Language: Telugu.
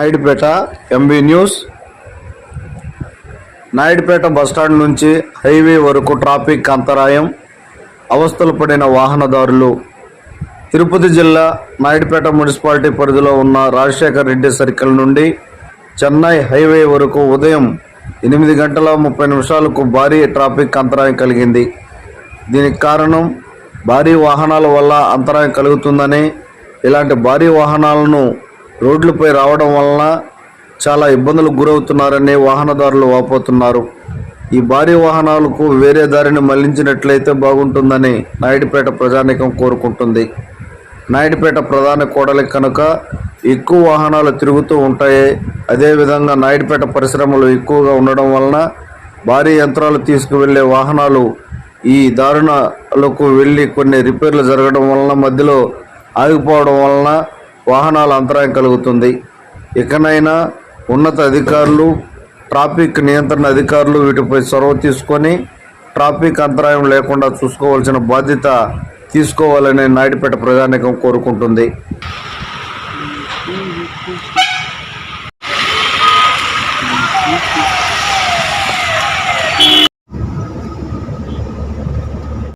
Naidupeta MB news. Naidupeta bus stand నుంచి హైవే వరకు ట్రాఫిక్ అంతరాయం. అవస్థలు పడిన వాహనదారులు. తిరుపతి జిల్లా నాయుడుపేట మున్సిపాలిటీ పరిధిలో ఉన్న రాజశేఖర్ రెడ్డి సర్కిల్ నుండి చెన్నై హైవే వరకు ఉదయం ఎనిమిది గంటల ముప్పై నిమిషాలకు భారీ ట్రాఫిక్ అంతరాయం కలిగింది. దీనికి కారణం భారీ వాహనాల వల్ల అంతరాయం కలుగుతుందని ఇలాంటి భారీ వాహనాలను రోడ్లపై రావడం వలన చాలా ఇబ్బందులకు గురవుతున్నారని వాహనదారులు వాపోతున్నారు. ఈ భారీ వాహనాలకు వేరే దారిని మళ్ళించినట్లయితే బాగుంటుందని నాయుడుపేట ప్రజానీకం కోరుకుంటుంది. నాయుడుపేట ప్రధాన కోడలి కనుక ఎక్కువ వాహనాలు తిరుగుతూ ఉంటాయి అదేవిధంగా నాయుడుపేట పరిశ్రమలు ఎక్కువగా ఉండడం వలన భారీ యంత్రాలు తీసుకువెళ్ళే వాహనాలు ఈ దారుణాలకు వెళ్ళి కొన్ని రిపేర్లు జరగడం వలన మధ్యలో ఆగిపోవడం వలన వాహనాల అంతరాయం కలుగుతుంది ఇకనైనా ఉన్నత అధికారులు ట్రాఫిక్ నియంత్రణ అధికారులు వీటిపై చొరవ తీసుకొని ట్రాఫిక్ అంతరాయం లేకుండా చూసుకోవాల్సిన బాధ్యత తీసుకోవాలని నాయుడుపేట ప్రజానీకం కోరుకుంటుంది